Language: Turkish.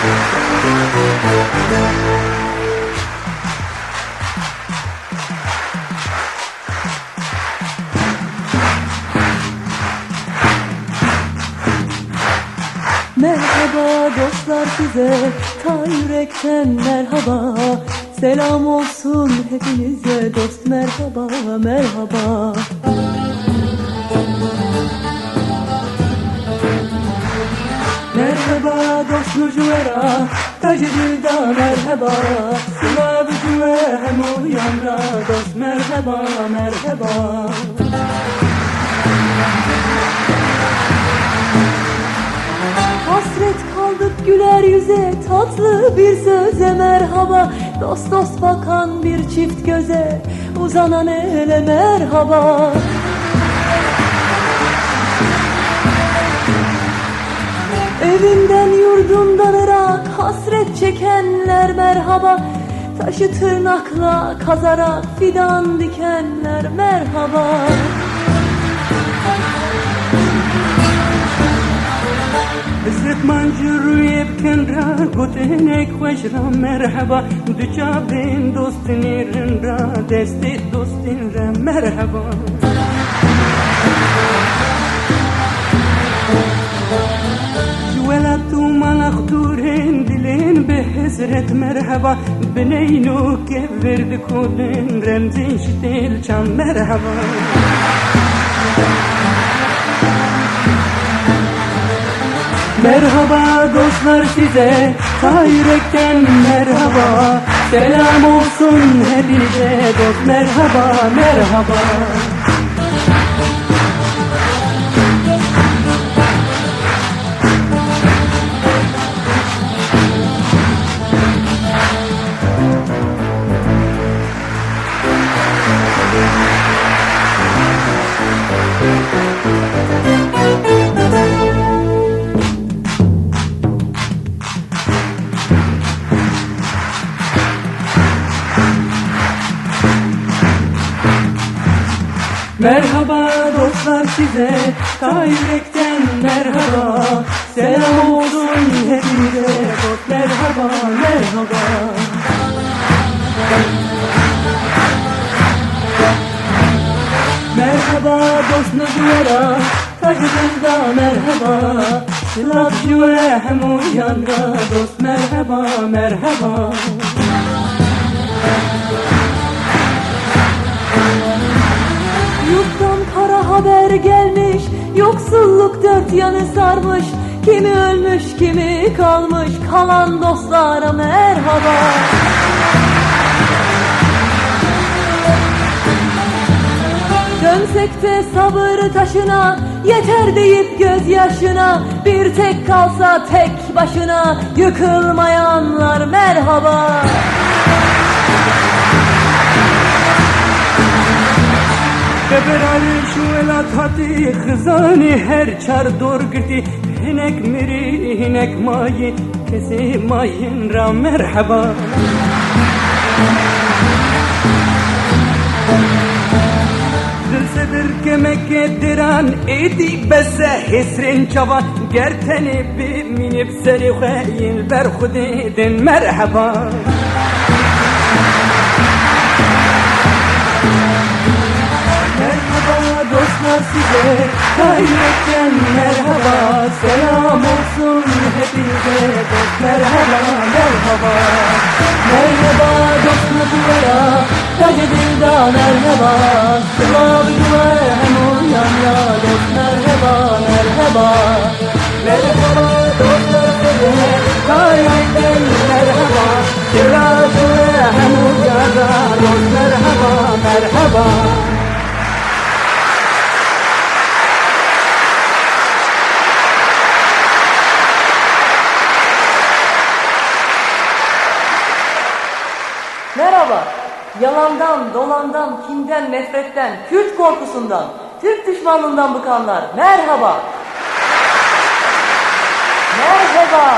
Merhaba dostlar size ta yürekten merhaba. Selam olsun hepinize dost merhaba merhaba Merhaba dost Nurculara Tacı dilda merhaba. Sıla vücuhe hem uyanra dost merhaba merhaba. Hasret kaldık güler yüze tatlı bir söze merhaba. Dost dost bakan bir çift göze uzanan ele merhaba Evinden yurdundan ırak hasret çekenler merhaba Taşı tırnakla kazarak fidan dikenler merhaba حسرت من جروی بکن را گوتنک خوش را مرحبا دو چابین دوست نیرن را دست دوستین را مرحبا دلين بحسرت مرحبا بنينو كفر دكودين رمزين شتيل كان مرحبا Merhaba dostlar size ta yürekten merhaba Selam olsun hepinize dost merhaba merhaba Merhaba dostlar size ta yürekten merhaba. Selam olsun hepinize. Merhaba merhaba. Merhaba dost nacılara tacınızda merhaba. Sılatçı ve hem uyanda dost merhaba merhaba haber gelmiş Yoksulluk dört yanı sarmış. Kimi ölmüş kimi kalmış Kalan dostlara merhaba. Dönsek de sabır taşına Yeter deyip gözyaşına. Bir tek kalsa tek başına Yıkılmayanlar merhaba ببرال شوالات هاتی خزانی هر چار دور گردی هنک میری هنک مایی کسی ماین را مرحبا دل سدر کمک دران ایدی بس حسرین چوا گرتنی بی مینی بسری خیل Merhaba size Kaybetten merhaba. Selam olsun hepinize. Merhaba merhaba. Merhaba dost nazılara Tacı dilda merhaba. Sıla bir hem uyan ya dost merhaba merhaba. Merhaba dostlar size. Kaybetten merhaba. Sıla bir hem uyan ya dost merhaba merhaba Merhaba. Yalandan, dolandan, kinden, nefretten, Kürt korkusundan, Türk düşmanlığından bıkanlar. Merhaba. Merhaba.